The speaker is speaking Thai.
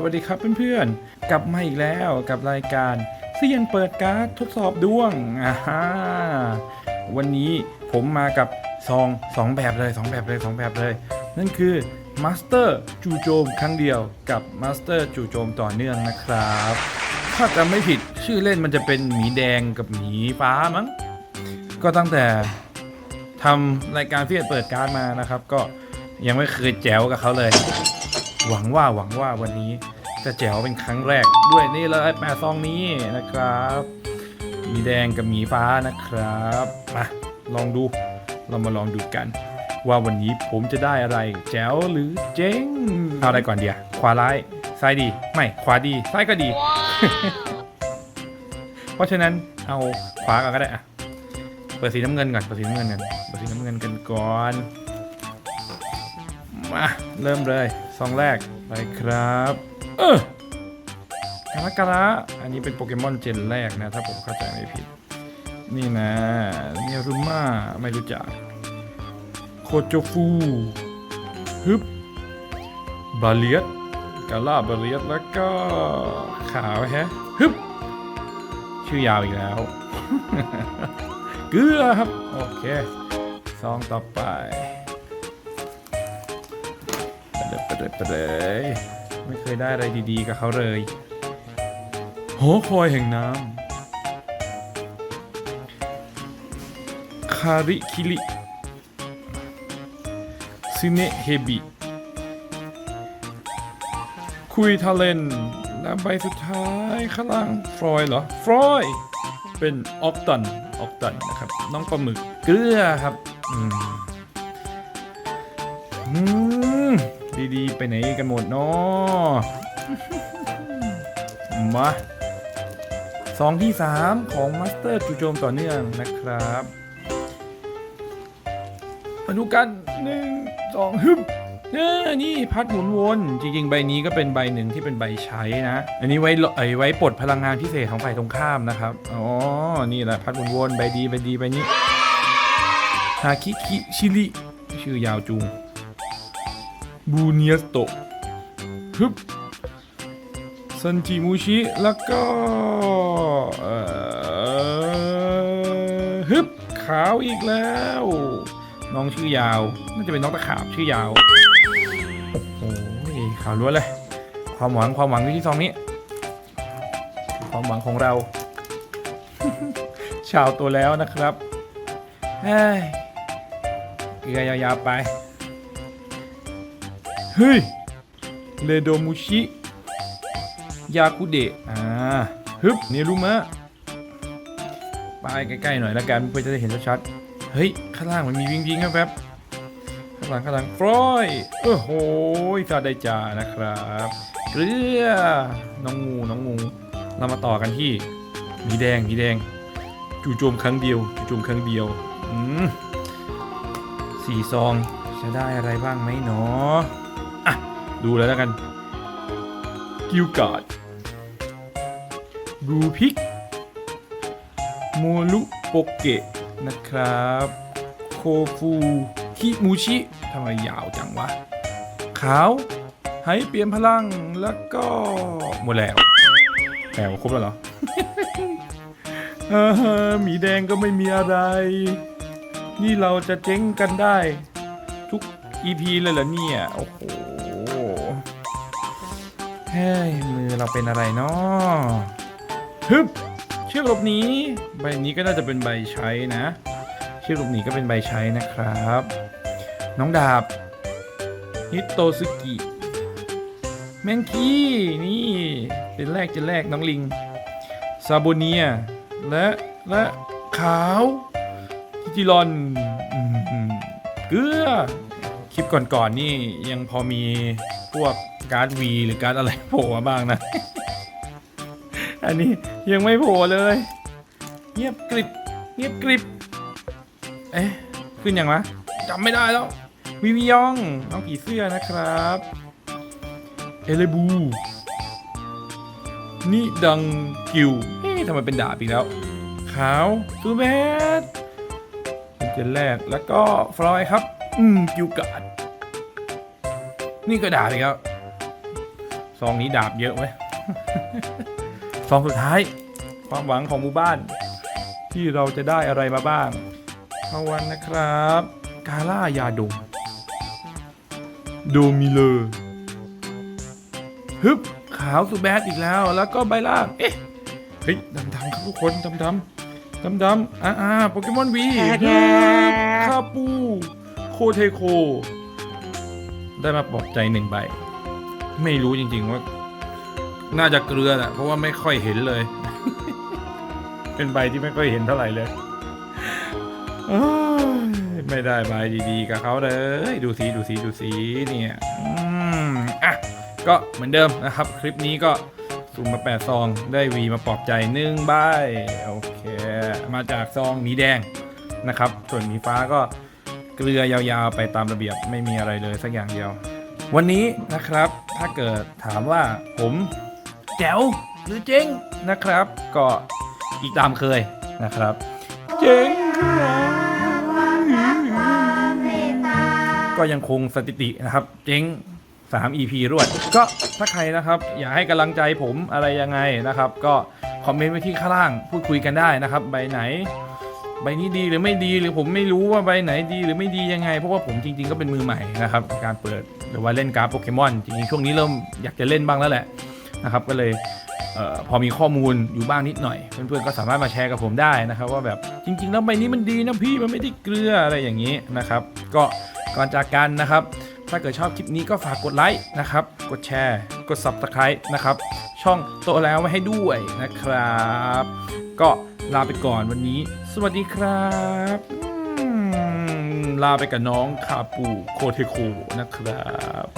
สวัสดีครับเพื่อนๆ กลับมาอีกแล้วกับรายการเซียนเปิดการ์ดทดสอบดวงอ่าฮะวันนี้ผมมากับซองสองแบบเลยสองแบบเลยสองแบบเลย นั่นคือมาสเตอร์จู่โจมครั้งเดียวกับมาสเตอร์จู่โจมต่อเนื่องนะครับ ถ้าจำไม่ผิดชื่อเล่นมันจะเป็นหมีแดงกับหมีฟ้ามั้ง ก็ตั้งแต่ทำรายการเซียนเปิดการ์ดมานะครับ ก็ยังไม่เคยแจ๋วกับเขาเลย หวังว่าหวังว่าวันนี้จะแจ๋วเป็นครั้งแรกด้วยนี่เลยแปดซองนี้นะครับ มีแดงกับหมีฟ้านะครับมาลองดูเรามาลองดูกัน ว่าวันนี้ผมจะได้อะไร แจ๋วหรือเจ๊งเอาอะไรก่อนเดียขวาร้ายซ้ายดีไม่ขวาดีซ้ายก็ดี เพราะฉะนั้นเอาขวาก่อนก็ได้อะเปิดสีน้ำเงินก่อนเปิดสีน้ำเงินกันเปิดสีน้ำเงินกันก่อนมาเริ่มเลย ซองแรกไปครับเออกาละกาละอันนี้เป็นโปเกมอนเจนแรกนะ ถ้าผมเข้าใจไม่ผิด นี่นะเนียรุม่าไม่รู้จัก โคโจฟูฮึบบาเลียสกาล่าบาเลียสแล้วก็ขาวแฮะฮึบชื่อยาวอีกแล้ว เกลือครับ โอเคซองต่อไป เลยไปเลยไปเลยไม่เคยได้อะไรดีๆกับเขาเลยหอคอยแห่งน้ำคาริคิริซิเนเฮบิคุยทาเลนและใบสุดท้ายข้างล่างฟรอยเหรอ ฟรอย เป็นออกตันออกตันนะครับ น้องปลาหมึกเกลือครับ อืม อืม ดีๆไปไหนกันหมดเนาะมาสองที่สามของมาสเตอร์จูโจมต่อเนื่องนะครับมาดูกันหนึ่งสองฮึบเนี่ยนี่พัดหมุนวน จริง ๆ ใบนี้ก็เป็นใบหนึ่งที่เป็นใบใช้นะ อันนี้ไว้ไอไว้ปลดพลังงานพิเศษของฝ่ายตรงข้ามนะครับ อ๋อ นี่แหละพัดหมุนวนใบดีใบดีใบนี้ฮาคิคิชิริชื่อยาวจูง บูเนียสโตฮึบซันจิมูชิ แล้วก็ฮึบขาวอีกแล้ว น้องชื่อยาว น่าจะเป็นน้องตะขาบชื่อยาว โอ้โหขาวล้วนเลย ความหวังความหวังอยู่ที่ซองนี้ ความหวังของเรา ชาวตัวแล้วนะครับเฮ้ยเกลือยาวๆไป เฮ้ยเรโดมุชิยาคุเดะอ่าฮึบเนี่รู้มะไปใกล้ๆหน่อยละกันเพื่อจะได้เห็นชัดๆเฮ้ย ข้างล่างมันมีวิ่งวิงครับแป๊บข้างหลังข้างหลังฟรอยโอ้โหซาไดจานะครับเกลือน้องงูน้องงู เรามาต่อกันที่มีแดงมีแดง จู่โจมครั้งเดียวจู่โจมครั้งเดียวอืมสี่ซองจะได้อะไรบ้างไหมเนาะ ดูแล้วแล้วกัน กิวการ์ดบูพิกโมลุโปเกะนะครับ โคฟูคิมูชิทำไมยาวจังวะ ขาวให้เปลี่ยนพลังแล้วก็หมดแล้วแหมครบแล้วเหรอหมีแดงก็ไม่มีอะไร นี่เราจะเจ๊งกันได้ ทุก EP เลยเหรอเนี่ย โอ้โห ฮ้ยมือเราเป็นอะไรเนาะฮึบเชือกหลบหนีใบนี้ก็น่าจะเป็นใบใช้นะ เชือกหลบหนีก็เป็นใบใช้นะครับ น้องดาบฮิโตซึกิแมงคีนี่เป็นแรกจะแรกน้องลิงซาโบเนีย และและขาวทิจิรอนเกลือคลิปก่อนๆนนี่ยังพอมีพวก การ์ดวีหรือการ์ดอะไรโผล่มาบ้างนะ อันนี้ยังไม่โผล่เลย เงียบกริบ เงียบกริบ เอ๊ะ ขึ้นยังวะจำไม่ได้แล้ววิวิยองน้องผีเสื้อนะครับ เอเลบู นี่ดังกิวเอ๊ะทำไมเป็นดาบอีกแล้ว ขาวซูเบสเป็นเจนแรกแล้วก็ฟลอยครับ อืมกิวการ์ดนี่ก็ดาบอีกแล้ว ซองนี้ดาบเยอะไหมซองสุดท้าย ความหวังของหมู่บ้าน ที่เราจะได้อะไรมาบ้างพาวันนะครับ กาล่ายาดมโดมิเลอร์ฮึบขาวสุดแบดอีกแล้ว แล้วก็ใบล่างเอ๊ะเฮ้ยดำดำๆครับทุกคนดำดำดำดำๆอ่าอ่าโปเกมอนวีคาปู โคเทโค ได้มาปลอบใจหนึ่งใบ ไม่รู้จริง ๆ ว่า น่าจะเกลือแหละเพราะว่าไม่ค่อยเห็นเลย เป็นใบที่ไม่ค่อยเห็นเท่าไหร่เลยไม่ได้ใบดีๆกับเขาเลยดูสีดูสีดูสีเนี่ยอะก็เหมือนเดิมนะครับ คลิปนี้ก็สุ่มมา8ซองได้วีมาปลอบใจหนึ่งใบโอเค มาจากซองหมีแดงนะครับ ส่วนมีฟ้าก็เกลือยาวๆไปตามระเบียบไม่มีอะไรเลยสักอย่างเดียว วันนี้นะครับถ้าเกิดถามว่าผมแจ๋วหรือเจ๊งนะครับ ก็อีกตามเคยนะครับ เจ๊งก็ยังคงสถิตินะครับ เจ๊ง3 EP รวด ก็ถ้าใครนะครับ อยากให้กำลังใจผมอะไรยังไงนะครับ ก็คอมเมนต์ไว้ที่ข้างล่างพูดคุยกันได้นะครับ ใบไหน ใบนี้ดีหรือไม่ดีหรือผมไม่รู้ว่าใบไหนดีหรือไม่ดียังไง เพราะว่าผมจริง ๆ ก็เป็นมือใหม่นะครับ การเปิด หรือว่าเล่นการ์ดโปเกมอนจริงๆช่วงนี้เริ่มอยากจะเล่นบ้างแล้วแหละนะครับก็เลยเออพอมีข้อมูลอยู่บ้างนิดหน่อย เพื่อนๆก็สามารถมาแชร์กับผมได้นะครับว่าแบบจริง ๆ แล้วใบนี้มันดีนะพี่มันไม่ได้เกลืออะไรอย่างนี้นะครับ ก็ก่อนจากกันนะครับ ถ้าเกิดชอบคลิปนี้ก็ฝากกดไลค์นะครับ กดแชร์ กด subscribe นะครับ ช่องโตแล้วไว้ให้ด้วยนะครับ ก็ลาไปก่อนวันนี้ สวัสดีครับ ลาไปกับน้องคาปูโคเทโคนะครับ